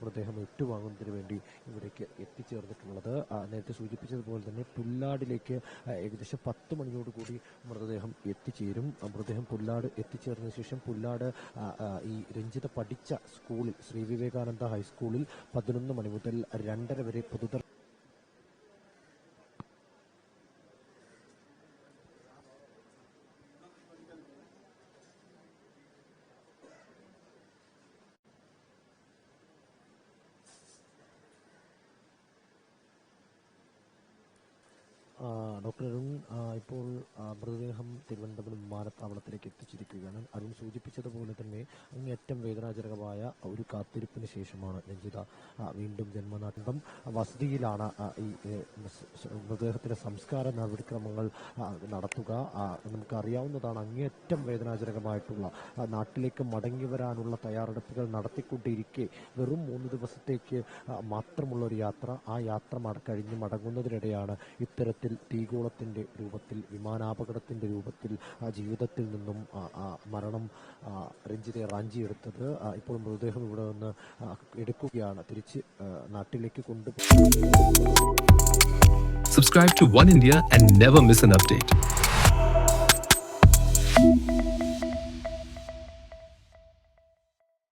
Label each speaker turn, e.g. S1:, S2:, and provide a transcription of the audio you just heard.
S1: മൃതദേഹം ഏറ്റുവാങ്ങുന്നതിന് വേണ്ടി ഇവിടേക്ക് എത്തിച്ചേർന്നിട്ടുള്ളത്. നേരത്തെ സൂചിപ്പിച്ചതുപോലെ തന്നെ പുല്ലാടിലേക്ക് ഏകദേശം പത്ത് മണിയോടുകൂടി മൃതദേഹം എത്തിച്ചേരും. മൃതദേഹം പുല്ലാട് എത്തിച്ചേർന്ന ശേഷം പുല്ലാട് ഈ രഞ്ജിത പഠിച്ച സ്കൂളിൽ ശ്രീ വിവേകാനന്ദ ഹൈസ്കൂളിൽ പതിനൊന്ന് മണി മുതൽ രണ്ടര വരെ പൊതുദർ ഡോക്ടർ അരുൺ ഇപ്പോൾ മൃതദേഹം തിരുവനന്തപുരം വിമാനത്താവളത്തിലേക്ക് എത്തിച്ചിരിക്കുകയാണ്. അരുൺ സൂചിപ്പിച്ചതുപോലെ തന്നെ അങ്ങേറ്റം വേദനാജനകമായ ഒരു കാത്തിരിപ്പിന് ശേഷമാണ് രഞ്ജിത വീണ്ടും ജന്മനാട്ടം വസതിയിലാണ് ഈ മൃതദേഹത്തിന്റെ സംസ്കാര നടപടിക്രമങ്ങൾ നടത്തുക. നമുക്കറിയാവുന്നതാണ് അങ്ങേയറ്റം വേദനാജനകമായിട്ടുള്ള നാട്ടിലേക്ക് മടങ്ങി വരാനുള്ള തയ്യാറെടുപ്പുകൾ നടത്തിക്കൊണ്ടിരിക്കെ വെറും മൂന്ന് ദിവസത്തേക്ക് മാത്രമുള്ള ഒരു യാത്ര. ആ യാത്ര കഴിഞ്ഞ് മടങ്ങുന്നതിനിടെയാണ് ഇത്തരത്തിൽ തീഗോളത്തിന്റെ രൂപത്തിൽ വിമാനാപകടത്തിന്റെ രൂപത്തിൽ ജീവിതത്തിൽ നിന്നും മരണം രഞ്ജിത്തെ റാഞ്ചിയെടുത്തത് ഇപ്പോൾ മൃതദേഹം ഇവിടെ നിന്ന് എടുക്കുകയാണ് തിരിച്ച് നാട്ടിലേക്ക് കൊണ്ടുപോകുന്നത്
S2: Subscribe to One India and never miss an update.